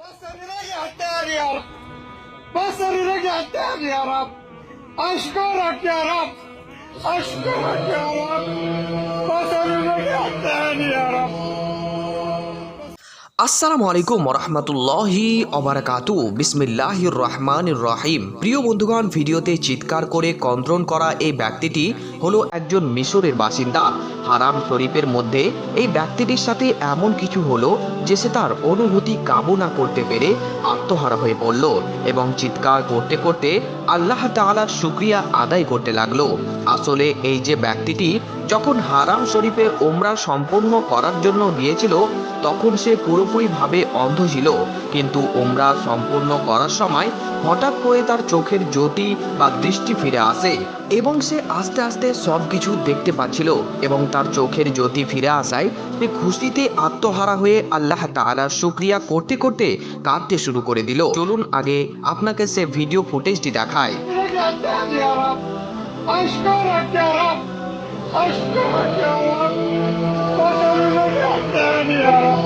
بصري رجع تاني يا رب بصري رجع تاني يا رب أشكرك يا رب أشكرك يا رب আসসালামু আলাইকুম রহমতুল্লাহি অবরাকাতু বিসমিল্লাহির রহমানির রহিম প্রিয় বন্ধুগণ, ভিডিওতে চিৎকার করে কন্ট্রোল করা এই ব্যক্তিটি হলো একজন মিশরের বাসিন্দা। হারাম শরীফের মধ্যে এই ব্যক্তিটির সাথে এমন কিছু হলো যে সে তার অনুভূতি কাবু না করতে পেরে আত্মহারা হয়ে পড়ল এবং চিৎকার করতে করতে আল্লাহ তাআলার শুক্রিয়া আদায় করতে লাগল। আসলে এই যে ব্যক্তিটি যখন হারাম শরীফে ওমরা সম্পূর্ণ করার জন্য গিয়েছিল, তখন সে পুরোপুরিভাবে অন্ধ ছিল। কিন্তু ওমরা সম্পূর্ণ করার সময় হঠাৎ করে তার চোখের জ্যোতি বা দৃষ্টি ফিরে আসে এবং সে আস্তে আস্তে সব কিছু দেখতে পাচ্ছিল এবং তার চোখের জ্যোতি ফিরে আসায় সে খুশিতে আত্মহারা হয়ে আল্লাহ তাআলার শুক্রিয়া করতে করতে কাঁদতে শুরু করে দিল। চলুন আগে আপনাকে সে ভিডিও ফুটেজটি দেখায় أشكرك يا رب وسلمك أحساني يا رب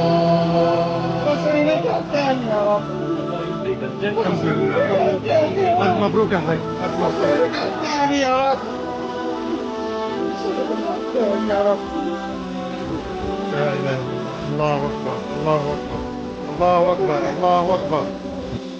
وسلمك أحساني يا رب ألف مبروك يا حبيبي ألف مبروك أحساني يا رب يا رب لا إله الله أكبر الله أكبر. الله أكبر. الله أكبر.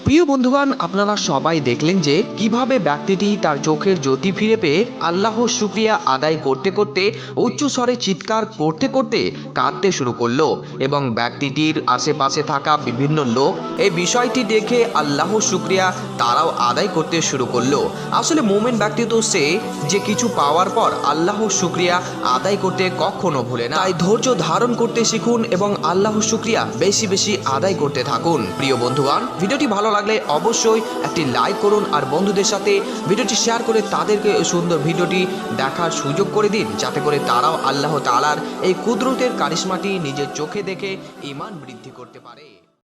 প্রিয় বন্ধুগণ, আপনারা সবাই দেখলেন যে কীভাবে ব্যক্তিটি তার চোখের জ্যোতি ফিরে পেয়ে আল্লাহর শুক্রিয়া আদায় করতে করতে, উচ্চ স্বরে চিৎকার করতে করতে কাঁদতে শুরু করল এবং ব্যক্তিটির আশেপাশে থাকা বিভিন্ন লোক এই বিষয়টি দেখে আল্লাহর শুক্রিয়া তারাও আদায় করতে শুরু করল। আসলে মোমেন ব্যক্তি তো সে যে কিছু পাওয়ার পর আল্লাহর শুক্রিয়া আদায় করতে কখনো ভুলে না। তাই ধৈর্য ধারণ করতে শিখুন এবং আল্লাহর শুক্রিয়া বেশি বেশি আদায় করতে থাকুন। প্রিয় বন্ধুগণ, ভিডিওটি ভালো লাগলে অবশ্যই একটি লাইক করুন আর বন্ধুদের সাথে ভিডিওটি শেয়ার করে তাদেরকে সুন্দর ভিডিওটি দেখার সুযোগ করে দিন, যাতে করে তারাও আল্লাহ তালার এই কুদরতের কারিশমাটি নিজের চোখে দেখে ইমান বৃদ্ধি করতে পারে।